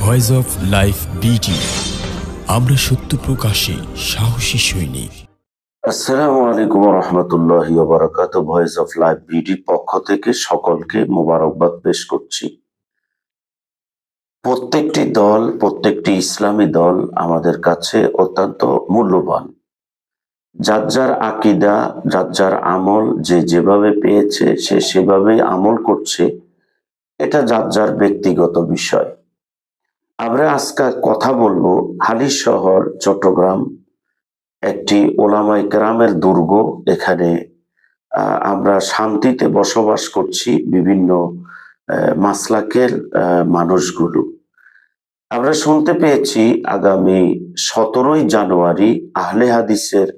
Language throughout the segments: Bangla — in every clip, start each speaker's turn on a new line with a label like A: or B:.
A: ভয়েস অফ লাইফ বিডি আমরা সত্য প্রকাশে সাহসী সৈনিক।
B: আসসালামু আলাইকুম ভয়েস অফ লাইফ বিডির পক্ষ থেকে সকলকে মোবারকবাদ পেশ করছি। প্রত্যেকটি দল, প্রত্যেকটি ইসলামী দল আমাদের কাছে অত্যন্ত মূল্যবান। যার যার আকিদা, যার যার আমল, যে যেভাবে পেয়েছে, সে সেভাবেই আমল করছে। এটা যার যার ব্যক্তিগত বিষয়। আমরা আজকে কথা বলব হালিশ শহর, চট্টগ্রাম, একটি ওলামাই গ্রামের দুর্গ। এখানে আমরা শান্তিতে বসবাস করছি বিভিন্ন মাসলাকের মানুষগুলো। আমরা শুনতে পেয়েছি আগামী সতেরোই জানুয়ারি আহলে হাদিসের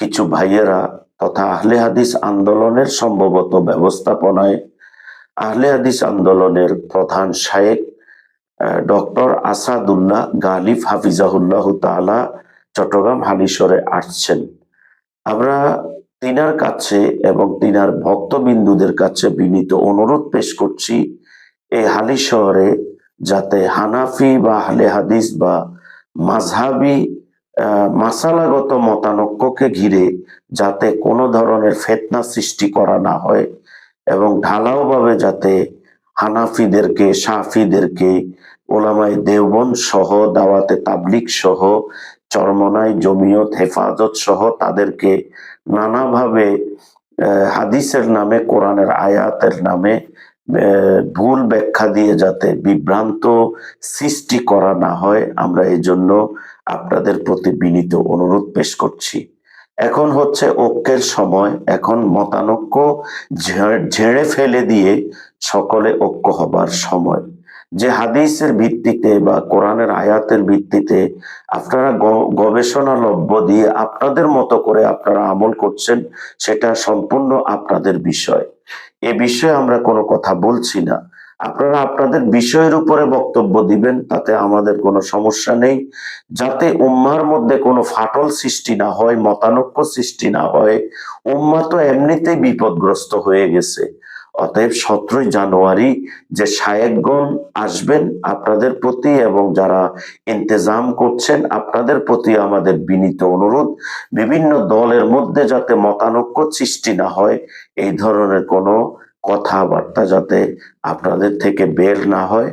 B: কিছু ভাইয়েরা তথা আহলে হাদিস আন্দোলনের সম্ভবত ব্যবস্থাপনায় আহলে হাদিস আন্দোলনের প্রধান শায়েক ডক্টর আসাদুল্লাহ গালিফ হাফিজাহুল্লাহ তাআলা চট্টগ্রাম হালিশরে আসছেন। আমরা তিনার কাছে এবং তিনার ভক্তবিন্দুদের কাছে বিনীত অনুরোধ পেশ করছি, এই হালি শহরে যাতে হানাফি বা হালে হাদিস বা মাঝহাবি মাসালাগত মতানক্যকে ঘিরে যাতে কোনো ধরনের ফেতনা সৃষ্টি করা না হয়। এবং ঢালাওভাবে যাতে হানাফিদেরকে, সাফিদেরকে ওলামাই দেওবন সহ, দাওয়াতে তাবলিক সহ, চরমনাই জমিয়ত, হেফাজত সহ তাদেরকে নানাভাবে হাদিসের নামে, কোরআনের আয়াতের নামে ভুল ব্যাখ্যা দিয়ে যাতে বিভ্রান্ত সৃষ্টি করা না হয়, আমরা এই জন্য আপনাদের প্রতি বিনীত অনুরোধ পেশ করছি। এখন হচ্ছে ঐক্যের সময়, এখন মতানৈক্য ঝেড়ে ফেলে দিয়ে সকলে ঐক্য হবার সময়। যে হাদিসের ভিত্তিতে বা কোরআনের আয়াতের ভিত্তিতে আপনারা গবেষণা লব্য দিয়ে আপনাদের মতো করে আপনারা আমল করছেন, সেটা সম্পূর্ণ আপনাদের বিষয়। এ বিষয়ে আমরা কোনো কথা বলছি না। আপনারা আপনাদের বিষয়ের উপরে বক্তব্য দিবেন, তাতে আমাদের কোনো সমস্যা নেই। যাতে উম্মার মধ্যে কোনো ফাটল সৃষ্টি না হয়, মতানৈক্য সৃষ্টি না হয়, উম্মা তো এমনিতেই বিপদগ্রস্ত হয়ে গেছে। অতএব সতেরোই জানুয়ারি যে শায়েকগণ আসবেন আপনাদের প্রতি এবং যারা ইন্তেজাম করছেন, আপনাদের প্রতি আমাদের বিনীত অনুরোধ, বিভিন্ন দলের মধ্যে যাতে মতানক্য সৃষ্টি না হয়, এই ধরনের কোনো কথাবার্তা যাতে আপনাদের থেকে বের না হয়।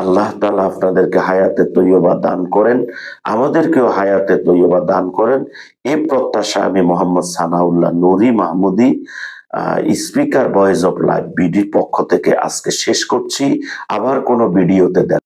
B: আল্লাহ তালা আপনাদেরকে হায়াতে তৈয়বা দান করেন। আমাদেরকেও হায়াতে তৈয়বা দান করেন। এ প্রত্যাশা আমি Mohammad Sanaullah Nuri Mahmudi speaker voice of life বিডির পক্ষ থেকে আজকে শেষ করছি। আবার কোনো ভিডিওতে দেখা